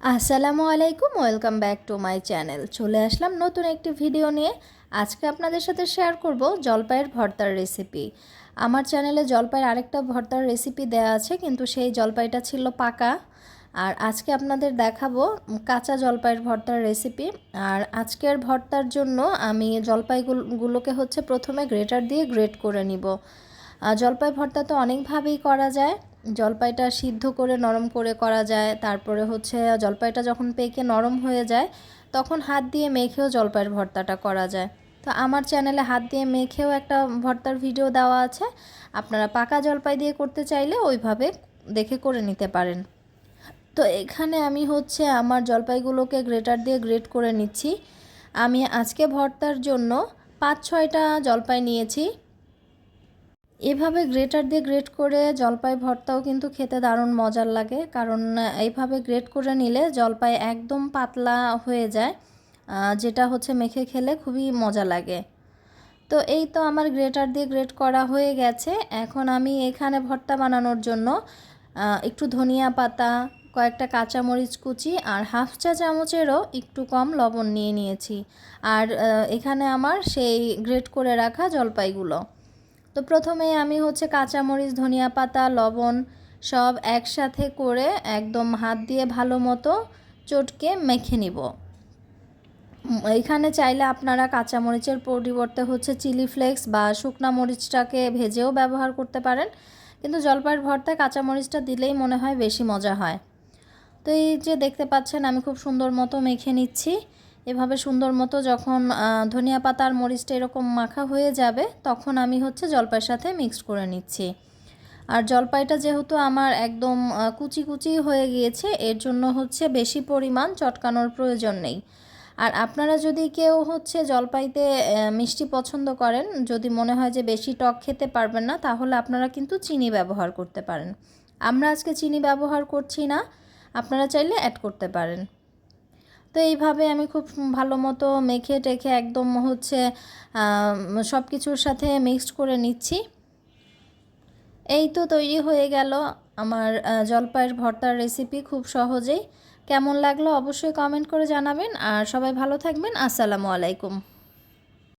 আসসালামু আলাইকুম, welcome back to my channel. চলে আসলাম নতুন একটি ভিডিও নিয়ে। আজকে আপনাদের সাথে শেয়ার করব জলপাইয়ের ভর্তার রেসিপি। আমার চ্যানেলে জলপাইয়ের আরেকটা ভর্তার রেসিপি দেওয়া আছে, কিন্তু সেই জলপাইটা ছিল পাকা। আর আজকে আপনাদের দেখাবো কাঁচা জলপাইয়ের ভর্তার রেসিপি। আর আজকের ভর্তার জন্য আমি জলপাইগুলোকে হচ্ছে প্রথমে গ্রেটার দিয়ে গ্রেট করে নিব। জলপাই ভর্তা তো অনেকভাবেই করা যায়। জলপাইটা সিদ্ধ করে, নরম করে করা যায়। তারপরে হচ্ছে জলপাইটা যখন পেকে নরম হয়ে যায়, তখন হাত দিয়ে মেখেও জলপাইয়ের ভর্তাটা করা যায়। তো আমার চ্যানেলে হাত দিয়ে মেখেও একটা ভর্তার ভিডিও দেওয়া আছে। আপনারা পাকা জলপাই দিয়ে করতে চাইলে ওইভাবে দেখে করে নিতে পারেন। তো এখানে আমি হচ্ছে আমার জলপাইগুলোকে গ্রেটার দিয়ে গ্রেট করে নিচ্ছি। আমি আজকে ভর্তার জন্য পাঁচ ছয়টা জলপাই নিয়েছি। এভাবে গ্রেটার দিয়ে গ্রেট করে জলপাই ভর্তাও কিন্তু খেতে দারুণ মজার লাগে। কারণ এইভাবে গ্রেট করে নিলে জলপাই একদম পাতলা হয়ে যায় যেটা হচ্ছে মেখে খেলে খুবই মজা লাগে। তো এই তো আমার গ্রেটার দিয়ে গ্রেট করা হয়ে গেছে। এখন আমি এখানে ভর্তা বানানোর জন্য একটু ধনিয়া পাতা, কয়েকটা কাঁচামরিচ কুচি আর হাফ চা চামচেরও একটু কম লবণ নিয়ে নিয়েছি। আর এখানে আমার সেই গ্রেট করে রাখা জলপাইগুলো। তো প্রথমে আমি হচ্ছে কাঁচামরিচ ধনিয়া পাতা লবণ সব একসাথে করে একদম হাত দিয়ে ভালো মতো চটকে মেখে নিব। এখানে চাইলে আপনারা কাঁচামরিচের পরিবর্তে হচ্ছে চিলি ফ্লেক্স বা শুকনা মরিচটাকে ভেজেও ব্যবহার করতে পারেন। কিন্তু জলপাইয়ের ভর্তায় কাঁচামরিচটা দিলেই মনে হয় বেশি মজা হয়। তো এই যে দেখতে পাচ্ছেন, আমি খুব সুন্দর মতো মেখে নিচ্ছি। এভাবে সুন্দর মতো যখন ধনিয়া পাতা আর মরিচটা এরকম মাখা হয়ে যাবে, তখন আমি হচ্ছে জলপাইয়ের সাথে মিক্সড করে নিচ্ছি। আর জলপাইটা যেহেতু আমার একদম কুচি কুচি হয়ে গিয়েছে, এর জন্য হচ্ছে বেশি পরিমাণ চটকানোর প্রয়োজন নেই। আর আপনারা যদি কেউ হচ্ছে জলপাইতে মিষ্টি পছন্দ করেন, যদি মনে হয় যে বেশি টক খেতে পারবেন না, তাহলে আপনারা কিন্তু চিনি ব্যবহার করতে পারেন। আমরা আজকে চিনি ব্যবহার করছি না, আপনারা চাইলে অ্যাড করতে পারেন। তো এইভাবে আমি খুব ভালো মতো মেখে টেখে একদম হচ্ছে সব কিছুর সাথে মিক্সড করে নিচ্ছি। এই তো তৈরি হয়ে গেল আমার জলপাইয়ের ভর্তার রেসিপি খুব সহজেই। কেমন লাগল অবশ্যই কমেন্ট করে জানাবেন। আর সবাই ভালো থাকবেন। আসসালামু আলাইকুম।